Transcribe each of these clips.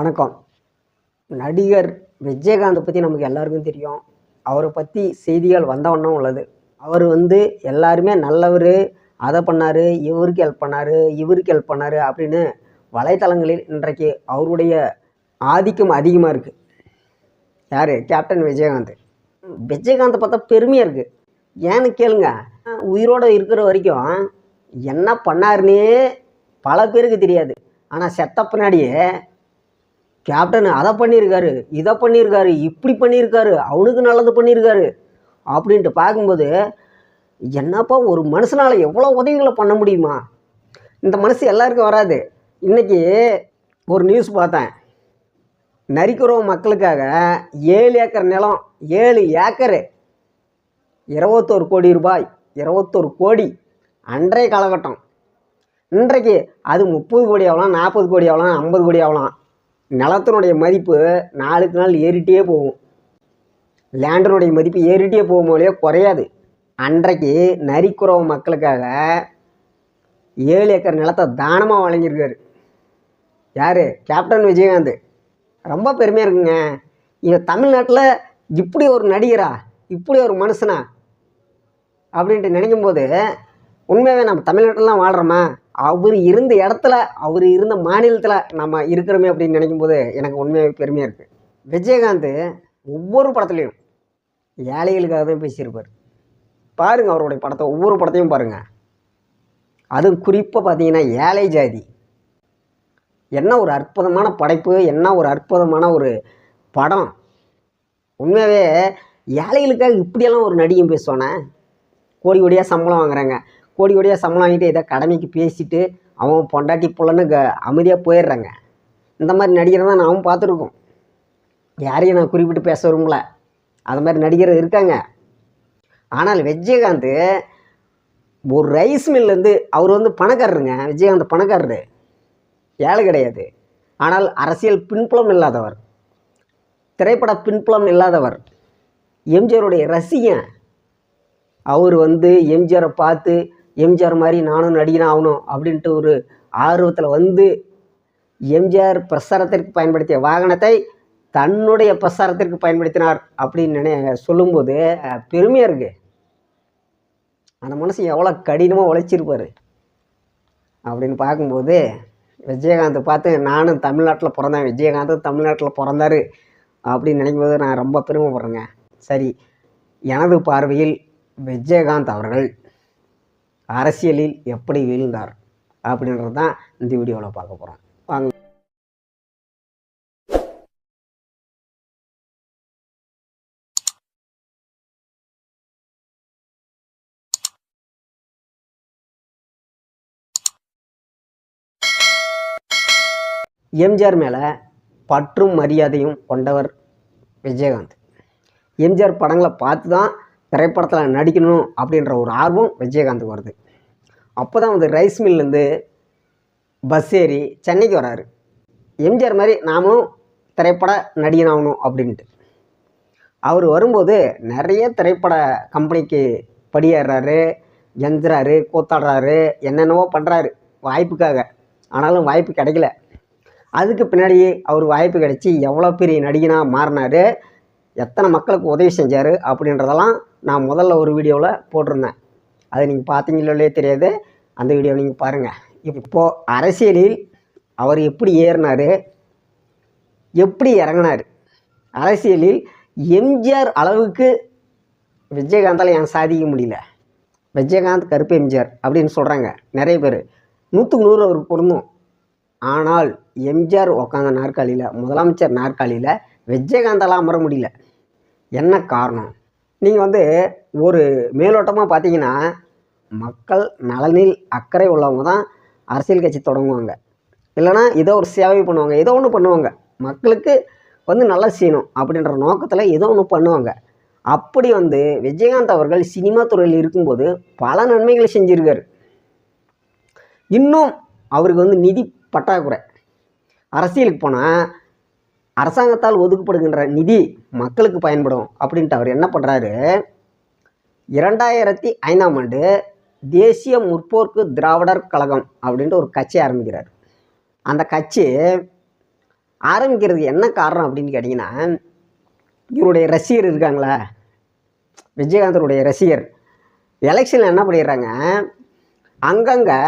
வணக்கம். நடிகர் விஜயகாந்தை பற்றி நமக்கு எல்லாருக்கும் தெரியும். அவரை பற்றி செய்திகள் வந்தவண்ணம் உள்ளது. அவர் வந்து எல்லாருமே நல்லவர் அதை பண்ணார் இவருக்கு ஹெல்ப் பண்ணார் இவருக்கு ஹெல்ப் பண்ணார் அப்படின்னு வலைத்தளங்களில் இன்றைக்கு அவருடைய ஆதிக்கம் அதிகமாக இருக்குது யார்? கேப்டன் விஜயகாந்த். விஜயகாந்தை பார்த்தா பெருமையாக இருக்குது ஏன்னு கேளுங்க உயிரோடு இருக்கிற வரைக்கும் என்ன பண்ணாருன்னே பல பேருக்கு தெரியாது. ஆனால் செத்த பின்னாடியே கேப்டன் அதை பண்ணியிருக்காரு இதை பண்ணியிருக்காரு இப்படி பண்ணியிருக்காரு அவனுக்கு நல்லது பண்ணியிருக்காரு அப்படின்ட்டு பார்க்கும்போது என்னப்பா ஒரு மனுஷனால் எவ்வளோ உதவிகளை பண்ண முடியுமா? இந்த மனசு எல்லாருக்கும் வராது. இன்றைக்கி ஒரு நியூஸ் பார்த்தேன். நரிக்குறவு மக்களுக்காக ஏழு ஏக்கர் நிலம் ஏழு ஏக்கரு இருபத்தோரு கோடி ரூபாய் இருபத்தோரு கோடி அன்றைய காலகட்டம். இன்றைக்கு அது முப்பது கோடி ஆகலாம் நாற்பது கோடி ஆகலாம் ஐம்பது கோடி ஆகலாம். நிலத்தினுடைய மதிப்பு நாளுக்கு நாள் ஏறிட்டே போகும். லேண்டனுடைய மதிப்பு ஏறிட்டே போகும்போதே குறையாது. அன்றைக்கு நரிக்குறவு மக்களுக்காக ஏழு ஏக்கர் நிலத்தை தானமாக வழங்கியிருக்காரு. யார்? கேப்டன் விஜயகாந்த். ரொம்ப பெருமையாக இருக்குங்க. இவன் தமிழ்நாட்டில் இப்படி ஒரு நடிகரா? இப்படி ஒரு மனுஷனா? அப்படின்ட்டு நினைக்கும் போது உண்மையாகவே நம்ம தமிழ்நாட்டிலாம் வாழ்கிறோமா அவர் இருந்த இடத்துல அவர் இருந்த மாநிலத்தில் நம்ம இருக்கிறோமே அப்படின்னு நினைக்கும் போது எனக்கு உண்மையாகவே பெருமையாக இருக்குது விஜயகாந்த் ஒவ்வொரு படத்துலையும் ஏழைகளுக்காக தான் பேசியிருப்பார். பாருங்கள் அவருடைய படத்தை ஒவ்வொரு படத்தையும் பாருங்கள் அதுவும் குறிப்பாக பார்த்தீங்கன்னா ஏழை ஜாதி. என்ன ஒரு அற்புதமான படைப்பு என்ன ஒரு அற்புதமான ஒரு படம். உண்மையாகவே ஏழைகளுக்காக இப்படியெல்லாம் ஒரு நடிகன் பேசுவானே? கோடி கோடியாக சம்பளம் வாங்குறாங்க. கோடி கோடியாக சம்பளம் வாங்கிட்டு இதை கடமைக்கு பேசிட்டு அவன் பொண்டாட்டி புள்ளன்னு க அமைதியாக போயிடுறாங்க. இந்த மாதிரி நடிகரை தான் நாமும் பார்த்துருக்கோம். யாரையும் நான் குறிப்பிட்டு பேச விரும்பல. அது மாதிரி நடிகர் இருக்காங்க. ஆனால் விஜயகாந்த் ஒரு ரைஸ் மில்லேருந்து அவர் வந்து பணக்காரருங்க. விஜயகாந்த் பணக்காரரு. ஏழை கிடையாது. ஆனால் அரசியல் பின்புலம் இல்லாதவர். திரைப்பட பின்புலம் இல்லாதவர். எம்ஜிஆருடைய ரசிகன். அவர் வந்து எம்ஜிஆரை பார்த்து எம்ஜிஆர் மாதிரி நானும் நடிகன் ஆகணும் அப்படின்ட்டு ஒரு ஆர்வத்தில் வந்து எம்ஜிஆர் பிரசாரத்திற்கு பயன்படுத்திய வாகனத்தை தன்னுடைய பிரசாரத்திற்கு பயன்படுத்தினார் அப்படின்னு நினை சொல்லும்போது பெருமையாக இருக்குது அந்த மனசு எவ்வளோ கடினமாக உழைச்சிருப்பார். அப்படின்னு பார்க்கும்போது விஜயகாந்த் பார்த்து நானும் தமிழ்நாட்டில் பிறந்தேன். விஜயகாந்த் தமிழ்நாட்டில் பிறந்தாரு. அப்படின்னு நினைக்கும்போது நான் ரொம்ப பெருமைப்படுறேங்க. சரி எனது பார்வையில் விஜயகாந்த் அவர்கள் அரசியலில் எப்படி வீழ்ந்தார் அப்படின்றது தான் இந்த வீடியோவில் பார்க்க போகிறோம் வாங்க. எம்ஜிஆர் மேலே பற்றும் மரியாதையும் கொண்டவர் விஜயகாந்த். எம்ஜிஆர் படங்களை பார்த்து தான் திரைப்படத்தில் நடிக்கணும் அப்படின்ற ஒரு ஆர்வம் விஜயகாந்துக்கு வருது. அப்போ தான் வந்து ரைஸ் மில்லேருந்து பஸ் ஏறி சென்னைக்கு வராரு. எம்ஜிஆர் மாதிரி நாமளும் திரைப்பட நடிகன் ஆகணும் அப்படின்ட்டு. அவர் வரும்போது நிறைய திரைப்பட கம்பெனிக்கு படியேறாரு எந்திராரு கூத்தாடுறாரு என்னென்னவோ பண்ணுறாரு வாய்ப்புக்காக. ஆனாலும் வாய்ப்பு கிடைக்கல. அதுக்கு பின்னாடி அவர் வாய்ப்பு கிடைச்சி எவ்வளோ பெரிய நடிகனாக மாறினார் எத்தனை மக்களுக்கு உதவி செஞ்சார் அப்படின்றதெல்லாம் நான் முதல்ல ஒரு வீடியோவில் போட்டிருந்தேன். அதை நீங்கள் பார்த்தீங்களோ இல்லையோ தெரியாது. அந்த வீடியோ நீங்கள் பாருங்கள். இப்போது அரசியலில் அவர் எப்படி ஏறினார்? எப்படி இறங்கினார்? அரசியலில் எம்ஜிஆர் அளவுக்கு விஜயகாந்தால் ஏன் சாதிக்க முடியல. விஜயகாந்த் கருப்பு எம்ஜிஆர் அப்படின்னு சொல்கிறாங்க நிறைய பேர். நூற்றுக்கு நூறு அவருக்கு பொருந்தும். ஆனால் எம்ஜிஆர் உட்காந்த நாற்காலியில் முதலமைச்சர் நாற்காலியில் விஜயகாந்தால் அமர முடியல. என்ன காரணம்? நீங்கள் வந்து ஒரு மேலோட்டமாக பார்த்தீங்கன்னா மக்கள் நலனில் அக்கறை உள்ளவங்க தான் அரசியல் கட்சி தொடங்குவாங்க. இல்லைன்னா ஏதோ ஒரு சேவை பண்ணுவாங்க ஏதோ ஒன்று பண்ணுவாங்க. மக்களுக்கு வந்து நல்லா செய்யணும் அப்படின்ற நோக்கத்தில் ஏதோ ஒன்று பண்ணுவாங்க. அப்படி வந்து விஜயகாந்த் அவர்கள் சினிமா துறையில் இருக்கும்போது பல நன்மைகளை செஞ்சுருக்கார். இன்னும் அவருக்கு வந்து நிதி பற்றாக்குறை. அரசியலுக்கு போனால் அரசாங்கத்தால் ஒதுக்கப்படுகின்ற நிதி மக்களுக்கு பயன்படும் அப்படின்ட்டு அவர் என்ன பண்ணுறாரு இரண்டாயிரத்தி ஐந்தாம் ஆண்டு தேசிய முற்போக்கு திராவிடர் கழகம் அப்படின்ட்டு ஒரு கட்சி ஆரம்பிக்கிறார். அந்த கட்சி ஆரம்பிக்கிறதுக்கு என்ன காரணம் அப்படின்னு கேட்டிங்கன்னா இவருடைய ரசிகர் இருக்காங்களா? விஜயகாந்தருடைய ரசிகர். எலெக்ஷனில் என்ன பண்ணிடுறாங்க? அங்கங்கே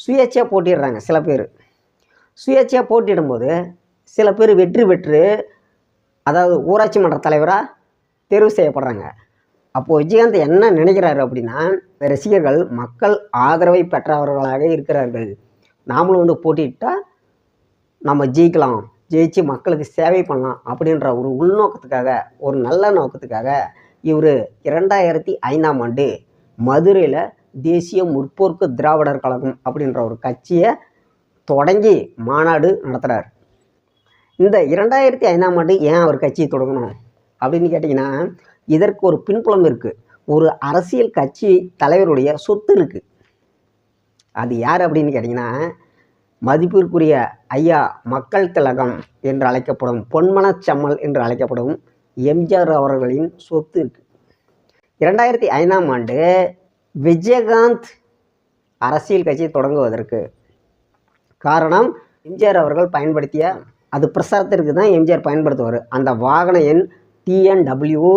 சுயேட்சையாக போட்டிடுறாங்க சில பேர். சுயேட்சையாக போட்டியிடும்போது சில பேர் வெற்றி பெற்று அதாவது ஊராட்சி மன்ற தலைவராக தேர்வு செய்யப்படுறாங்க. அப்போது விஜயகாந்த் என்ன நினைக்கிறாரு அப்படின்னா ரசிகர்கள் மக்கள் ஆதரவை பெற்றவர்களாக இருக்கிறார்கள். நாமளும் வந்து போட்டியிட்டால் நம்ம ஜெயிக்கலாம் ஜெயிச்சு மக்களுக்கு சேவை பண்ணலாம் அப்படின்ற ஒரு உள்நோக்கத்துக்காக ஒரு நல்ல நோக்கத்துக்காக இவர் இரண்டாயிரத்தி ஐந்தாம் ஆண்டு மதுரையில் தேசிய முற்போக்கு திராவிடர் கழகம் அப்படின்ற ஒரு கட்சியை தொடங்கி மாநாடு நடத்துகிறார் இந்த இரண்டாயிரத்தி ஐந்தாம் ஆண்டு ஏன் அவர் கட்சியை தொடங்கணும் அப்படின்னு கேட்டிங்கன்னா இதற்கு ஒரு பின்புலம் இருக்குது ஒரு அரசியல் கட்சி தலைவருடைய சொத்து இருக்குது அது யார் அப்படின்னு கேட்டிங்கன்னா மதிப்பிற்குரிய ஐயா மக்கள் திலகம் என்று அழைக்கப்படும் பொன்மனச்சம்மல் என்று அழைக்கப்படும் எம்ஜிஆர் அவர்களின் சொத்து இருக்குது இரண்டாயிரத்தி ஐந்தாம் ஆண்டு விஜயகாந்த் அரசியல் கட்சி தொடங்குவதற்கு காரணம் எம்ஜிஆர் அவர்கள் பயன்படுத்திய அது பிரசாரத்திற்கு தான் எம்ஜிஆர் பயன்படுத்துவார். அந்த வாகன எண் டிஎன்டபிள்யூ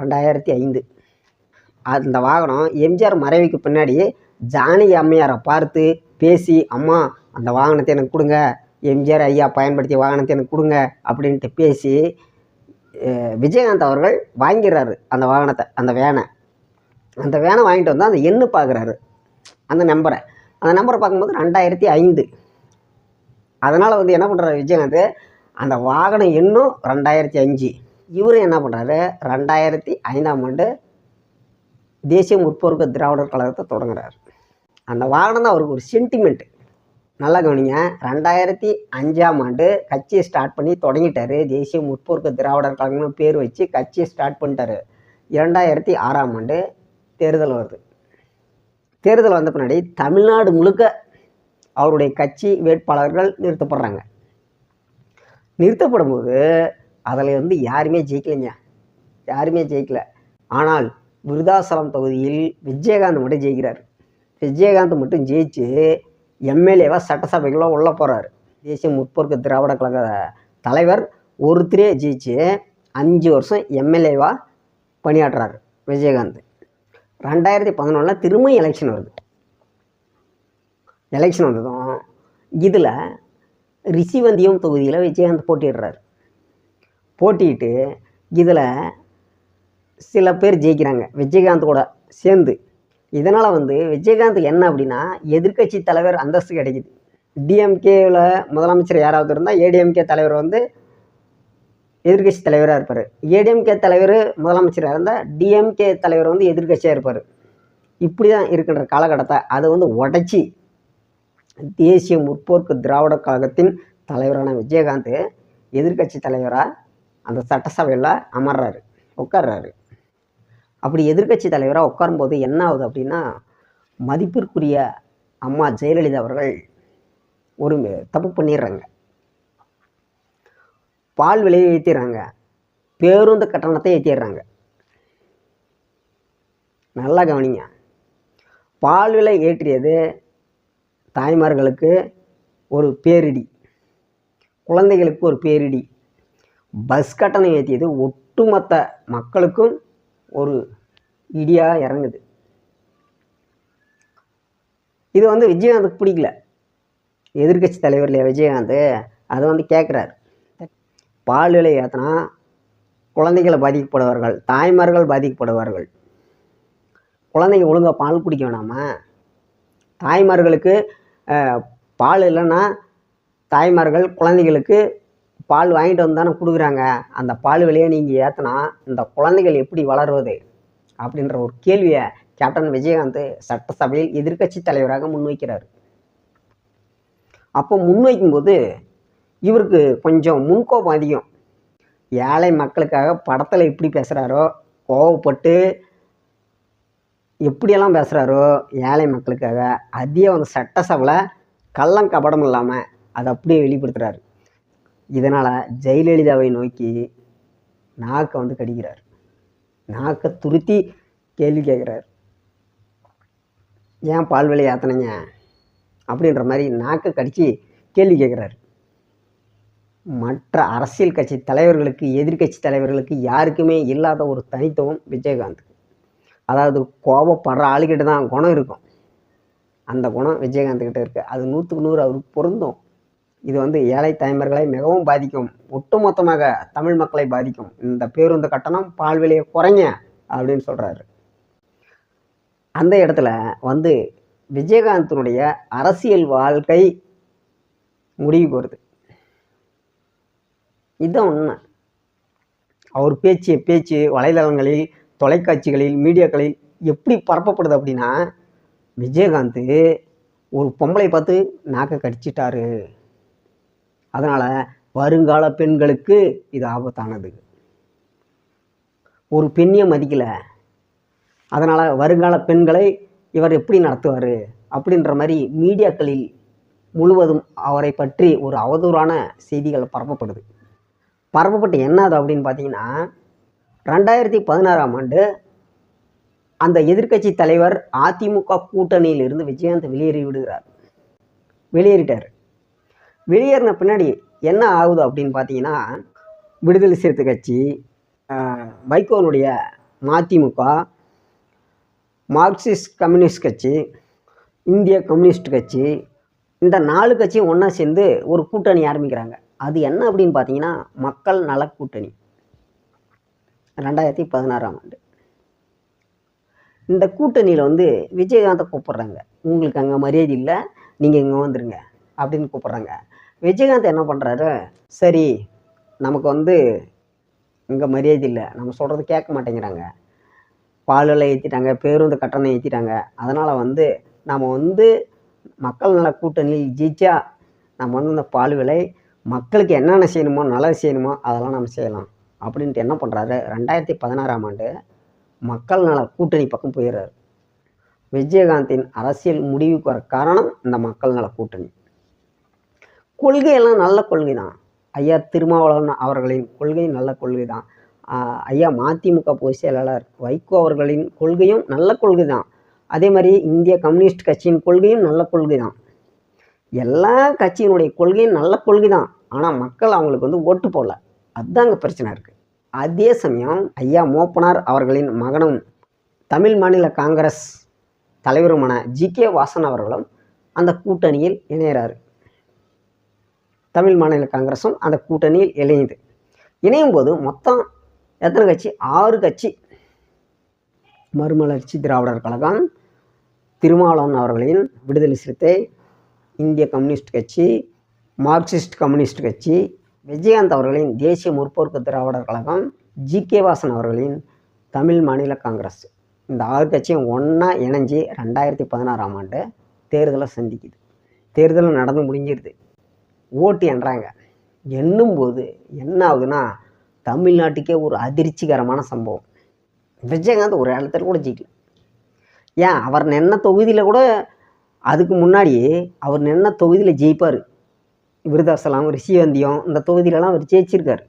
ரெண்டாயிரத்தி ஐந்து. அந்த வாகனம் எம்ஜிஆர் மறைவுக்கு பின்னாடி ஜானகி அம்மையாரை பார்த்து பேசி அம்மா அந்த வாகனத்தை எனக்கு கொடுங்க. எம்ஜிஆர் ஐயா பயன்படுத்திய வாகனத்தை எனக்கு கொடுங்க. அப்படின்ட்டு பேசி விஜயகாந்த் அவர்கள் வாங்கிடுறாரு அந்த வாகனத்தை அந்த வேனை. அந்த வேனை வாங்கிட்டு வந்து அந்த எண்ணு பார்க்குறாரு. அந்த நம்பரை. அந்த நம்பரை பார்க்கும்போது ரெண்டாயிரத்தி ஐந்து. அதனால் வந்து என்ன பண்ணுறாரு விஜயகாந்த் அந்த வாகனம் இன்னும் ரெண்டாயிரத்தி அஞ்சு. இவரும் என்ன பண்ணுறாரு ரெண்டாயிரத்தி ஐந்தாம் ஆண்டு தேசிய முற்போக்கு திராவிடர் கழகத்தை தொடங்குறாரு. அந்த வாகனம் தான் அவருக்கு ஒரு சென்டிமெண்ட்டு நல்லா கவனிங்க ரெண்டாயிரத்தி அஞ்சாம் ஆண்டு கட்சியை ஸ்டார்ட் பண்ணி தொடங்கிட்டாரு. தேசிய முற்போக்கு திராவிடர் கழகம்னு பேர் வச்சு கட்சியை ஸ்டார்ட் பண்ணிட்டாரு. இரண்டாயிரத்தி ஆறாம் ஆண்டு தேர்தல் வருது. தேர்தல் வந்த பின்னாடி தமிழ்நாடு முழுக்க அவருடைய கட்சி வேட்பாளர்கள் நிறுத்தப்படுறாங்க. நிறுத்தப்படும் போது அதில் வந்து யாருமே ஜெயிக்கலைங்க. யாருமே ஜெயிக்கல. ஆனால் விருதாசலம் தொகுதியில் விஜயகாந்த் மட்டும் ஜெயிக்கிறார். விஜயகாந்த் மட்டும் ஜெயிச்சு எம்எல்ஏவாக சட்டசபைக்குள்ள உள்ளே போகிறாரு தேசிய முற்போக்கு திராவிட கழக தலைவர் ஒருத்தரே ஜெயிச்சு அஞ்சு வருஷம் எம்எல்ஏவாக பணியாற்றுறார் விஜயகாந்த். ரெண்டாயிரத்தி பதினொன்றில் திரும்ப எலெக்ஷன் வருது. எலெக்ஷன் வந்ததும் இதில் ரிஷிவந்தியம் தொகுதியில் விஜயகாந்த் போட்டிடுறாரு போட்டிட்டு இதில் சில பேர் ஜெயிக்கிறாங்க. விஜயகாந்த் கூட சேர்ந்து. இதனால் வந்து விஜயகாந்த் என்ன அப்படின்னா எதிர்க்கட்சி தலைவர் அந்தஸ்து கிடைக்குது. டிஎம்கேவில் முதலமைச்சர் யாராவது இருந்தால் ஏடிஎம்கே தலைவர் வந்து எதிர்க்கட்சி தலைவராக இருப்பார். ஏடிஎம்கே தலைவர் முதலமைச்சராக இருந்தால் டிஎம்கே தலைவர் வந்து எதிர்க்கட்சியாக இருப்பார். இப்படி தான் இருக்கின்ற காலகட்டத்தை அதை வந்து உடச்சி தேசிய முற்போக்கு திராவிட கழகத்தின் தலைவரான விஜயகாந்த் எதிர்க்கட்சி தலைவராக அந்த சட்டசபையில் அமர்றாரு உட்கார்றாரு. அப்படி எதிர்க்கட்சி தலைவராக உட்காரும்போது என்ன ஆகுது அப்படின்னா மதிப்பிற்குரிய அம்மா ஜெயலலிதா அவர்கள் ஒரு தப்பு பண்ணிடுறாங்க. பால் விலையை ஏற்றிடுறாங்க பேருந்து கட்டணத்தை ஏற்றிடுறாங்க நல்லா கவனிங்க. பால் விலை ஏற்றியது தாய்மார்களுக்கு ஒரு பேரிடி. குழந்தைகளுக்கு ஒரு பேரிடி. பஸ் கட்டணம் ஏற்றியது ஒட்டுமொத்த மக்களுக்கும் ஒரு இடியாக இறங்குது. இது வந்து விஜயகாந்துக்கு பிடிக்கல. எதிர்க்கட்சி தலைவர் இல்லையா விஜயகாந்த் அதை வந்து கேட்குறாரு பால் விலை ஏற்றினா குழந்தைகளை பாதிக்கப்படுவார்கள் தாய்மார்கள் பாதிக்கப்படுவார்கள். குழந்தைங்க ஒழுங்காக பால் குடிக்க வேணாமா? தாய்மார்களுக்கு பால் இல்லைன்னா தாய்மார்கள் குழந்தைகளுக்கு பால் வாங்கிட்டு வந்து தானே கொடுக்குறாங்க. அந்த பால் விலையை நீங்கள் ஏற்றினா இந்த குழந்தைகள் எப்படி வளருவது அப்படின்ற ஒரு கேள்வியை கேப்டன் விஜயகாந்த் சட்டசபையில் எதிர்க்கட்சி தலைவராக முன்வைக்கிறார். அப்போ முன்வைக்கும்போது இவருக்கு கொஞ்சம் முன்கோபம் அதிகம். ஏழை மக்களுக்காக படத்தில் எப்படி பேசுகிறாரோ கோவப்பட்டு எப்படியெல்லாம் பேசுகிறாரோ ஏழை மக்களுக்காக அதே வந்து சட்டசபையில் கள்ளம் கபடம் இல்லாமல் அதை அப்படியே வெளிப்படுத்துகிறாரு இதனால் ஜெயலலிதாவை நோக்கி நாக்கை வந்து கடிக்கிறார். நாக்கை துருத்தி கேள்வி கேட்குறாரு. ஏன் பால் விலை ஏற்றினீங்க அப்படின்ற மாதிரி நாக்கை கடித்து கேள்வி கேட்குறாரு. மற்ற அரசியல் கட்சி தலைவர்களுக்கு எதிர்க்கட்சி தலைவர்களுக்கு யாருக்குமே இல்லாத ஒரு தனித்துவம் விஜயகாந்த் அதாவது கோபப்படுற ஆளுக்கிட்ட தான் குணம் இருக்கும். அந்த குணம் விஜயகாந்த்கிட்ட இருக்குது அது நூற்றுக்கு நூறு அவருக்கு பொருந்தும். இது வந்து ஏழை தாய்மார்களை மிகவும் பாதிக்கும். ஒட்டுமொத்தமாக தமிழ் மக்களை பாதிக்கும். இந்த பேருந்து கட்டணம் பால் விலையை குறைங்க அப்படின்னு சொல்கிறாரு அந்த இடத்துல வந்து விஜயகாந்தினுடைய அரசியல் வாழ்க்கை முடிவு போகிறது இதுதான் உண்மை. அவர் பேச்சு பேச்சு வலைதளங்களில் தொலைக்காட்சிகளில் மீடியாக்களில் எப்படி பரப்பப்படுது அப்படின்னா விஜயகாந்த் ஒரு பொம்பளை பார்த்து நாக்கை கடிச்சிட்டாரு. அதனால் வருங்கால பெண்களுக்கு இது ஆபத்தானது. ஒரு பெண்ணியை மதிக்கலை. அதனால் வருங்கால பெண்களை இவர் எப்படி நடத்துவார்? அப்படின்ற மாதிரி மீடியாக்களில் முழுவதும் அவரை பற்றி ஒரு அவதூறான செய்திகள் பரப்பப்படுது. பரப்பப்பட்டு என்னது அப்படின்னு பார்த்தீங்கன்னா ரெண்டாயிரத்தி பதினாறாம் ஆண்டு அந்த எதிர்க்கட்சி தலைவர் அதிமுக கூட்டணியிலிருந்து விஜயகாந்த் வெளியேறி விடுகிறார். வெளியேறிட்டார். வெளியேறின பின்னாடி என்ன ஆகுது அப்படின்னு பார்த்தீங்கன்னா விடுதலை சிறுத்தை கட்சி வைகோனுடைய மதிமுக மார்க்சிஸ்ட் கம்யூனிஸ்ட் கட்சி இந்திய கம்யூனிஸ்ட் கட்சி இந்த நாலு கட்சியும் ஒன்றா சேர்ந்து ஒரு கூட்டணி ஆரம்பிக்கிறாங்க. அது என்ன அப்படின்னு பார்த்தீங்கன்னா மக்கள் நல கூட்டணி. ரெண்டாயிரத்தி பதினாறாம் ஆண்டு. இந்த கூட்டணியில் வந்து விஜயகாந்தை கூப்பிட்றாங்க. உங்களுக்கு அங்கே மரியாதை இல்லை நீங்கள் இங்கே வந்துடுங்க அப்படின்னு கூப்பிட்றாங்க. விஜயகாந்த் என்ன பண்ணுறாரு சரி நமக்கு வந்து இங்கே மரியாதை இல்லை நம்ம சொல்கிறது கேட்க மாட்டேங்கிறாங்க. பால் விலை ஏற்றிட்டாங்க பேருந்து கட்டணம் ஏற்றிட்டாங்க அதனால் வந்து நம்ம வந்து மக்கள் நல கூட்டணியில் ஜெயிச்சா நம்ம வந்து இந்த பால் விலை மக்களுக்கு என்னென்ன செய்யணுமோ நல்லது செய்யணுமோ அதெல்லாம் நம்ம செய்யலாம். அப்படின்ட்டு என்ன பண்ணுறாரு ரெண்டாயிரத்தி பதினாறாம் ஆண்டு மக்கள் நல கூட்டணி பக்கம் போயிடுறாரு. விஜயகாந்தின் அரசியல் முடிவுக்கு வர காரணம் இந்த மக்கள் நல கூட்டணி. கொள்கையெல்லாம் நல்ல கொள்கை தான் ஐயா திருமாவளவன் அவர்களின் கொள்கை நல்ல கொள்கை தான் ஐயா மதிமுக பொதுச் செயலாளர் வைகோ அவர்களின் கொள்கையும் நல்ல கொள்கை தான் அதே மாதிரி இந்திய கம்யூனிஸ்ட் கட்சியின் கொள்கையும் நல்ல கொள்கை தான் எல்லா கட்சியினுடைய கொள்கையும் நல்ல கொள்கை தான் ஆனால் மக்கள் அவங்களுக்கு வந்து ஓட்டு போடல. அதுதான் அங்கே பிரச்சனை இருக்குது அதே சமயம் ஐயா மோப்பனார் அவர்களின் மகனும் தமிழ் மாநில காங்கிரஸ் தலைவருமான ஜி. கே. வாசன் அவர்களும் அந்த கூட்டணியில் இணையிறார். தமிழ் மாநில காங்கிரஸும் அந்த கூட்டணியில் இணையுது. இணையும் போது மொத்தம் எத்தனை கட்சி? ஆறு கட்சி. மறுமலர்ச்சி திராவிடர் கழகம் திருமாவளவன் அவர்களின் விடுதலை சிறுத்தை இந்திய கம்யூனிஸ்ட் கட்சி மார்க்சிஸ்ட் கம்யூனிஸ்ட் கட்சி விஜயகாந்த் அவர்களின் தேசிய முற்போக்கு திராவிடர் கழகம் ஜி கே வாசன் அவர்களின் தமிழ் மாநில காங்கிரஸ். இந்த ஆறு கட்சியும் ஒன்றா இணைஞ்சு ரெண்டாயிரத்தி பதினாறாம் ஆண்டு தேர்தலை சந்திக்குது. தேர்தல் நடந்து முடிஞ்சிருது. ஓட்டு என்றாங்க. எண்ணும்போது என்ன ஆகுதுன்னா தமிழ்நாட்டுக்கே ஒரு அதிர்ச்சிகரமான சம்பவம். விஜயகாந்த் ஒரு இடத்துல கூட ஜெயிக்கல. ஏன்? அவர் நின்ன தொகுதியில் கூட அதுக்கு முன்னாடி அவர் நின்ன தொகுதியில் ஜெயிப்பார். விருதாசலம் ரிஷிவந்தியம் இந்த தொகுதியிலலாம் அவர் ஜெயிச்சிருக்கார்.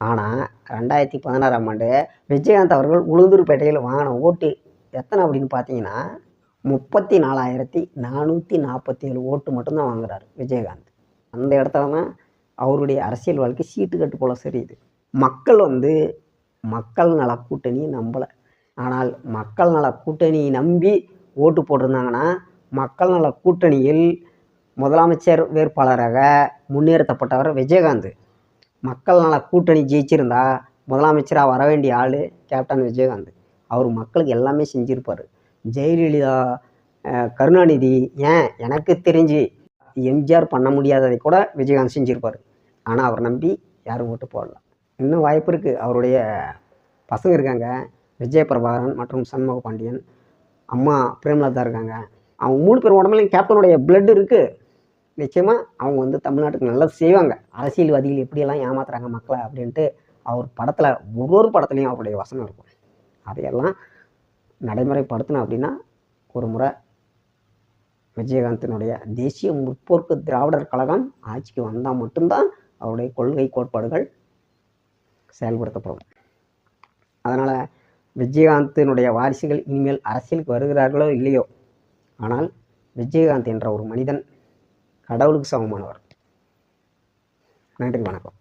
ஆனால் ரெண்டாயிரத்தி பதினாறாம் ஆண்டு விஜயகாந்த் அவர்கள் உளுந்தூர்பேட்டையில் வாங்கின ஓட்டு எத்தனை அப்படின்னு பார்த்தீங்கன்னா முப்பத்தி நாலாயிரத்தி நானூற்றி நாற்பத்தி ஏழு ஓட்டு மட்டும்தான் வாங்குறாரு விஜயகாந்த். அந்த இடத்துல தான் அவருடைய அரசியல் வாழ்க்கை சீட்டு கட்டு போல சரியுது மக்கள் வந்து மக்கள் நல கூட்டணியை நம்பலை. ஆனால் மக்கள் நல கூட்டணியை நம்பி ஓட்டு போட்டிருந்தாங்கன்னா மக்கள் நல கூட்டணியில் முதலமைச்சர் வேட்பாளராக முன்னிறுத்தப்பட்டவர் விஜயகாந்த். மக்கள் நல கூட்டணி ஜெயிச்சிருந்தா முதலமைச்சராக வர வேண்டிய ஆள் கேப்டன் விஜயகாந்த். அவர் மக்களுக்கு எல்லாமே செஞ்சுருப்பார். ஜெயலலிதா கருணாநிதி ஏன்? எனக்கு தெரிஞ்சு எம்ஜிஆர் பண்ண முடியாததை கூட விஜயகாந்த் செஞ்சுருப்பார். ஆனால் அவர் நம்பி யாரும் ஓட்டு போடல. இன்னும் வாய்ப்பு இருக்குது அவருடைய பசங்க இருக்காங்க. விஜய பிரபாகரன் மற்றும் சண்முக பாண்டியன் அம்மா பிரேமலதா இருக்காங்க. அவங்க மூணு பேர் உடம்புலையும் கேப்டனுடைய பிளட் இருக்குது நிச்சயமாக அவங்க வந்து தமிழ்நாட்டுக்கு நல்லது செய்வாங்க. அரசியல்வாதிகள் எப்படியெல்லாம் ஏமாத்துறாங்க மக்களை அப்படின்ட்டு அவர் படத்தில் ஒரு ஒரு படத்துலையும் அவருடைய வசனம் இருக்கும். அதையெல்லாம் நடைமுறைப்படுத்தணும் அப்படின்னா ஒரு முறை விஜயகாந்தினுடைய தேசிய முற்போக்கு திராவிடர் கழகம் ஆட்சிக்கு வந்தால் மட்டும்தான் அவருடைய கொள்கை கோட்பாடுகள் செயல்படுத்தப்படும். அதனால் விஜயகாந்தினுடைய வாரிசுகள் இனிமேல் அரசியலுக்கு வருகிறார்களோ இல்லையோ? ஆனால் விஜயகாந்த் என்ற ஒரு மனிதன் கடவுளுக்கு சமமானவர். நன்றி வணக்கம்.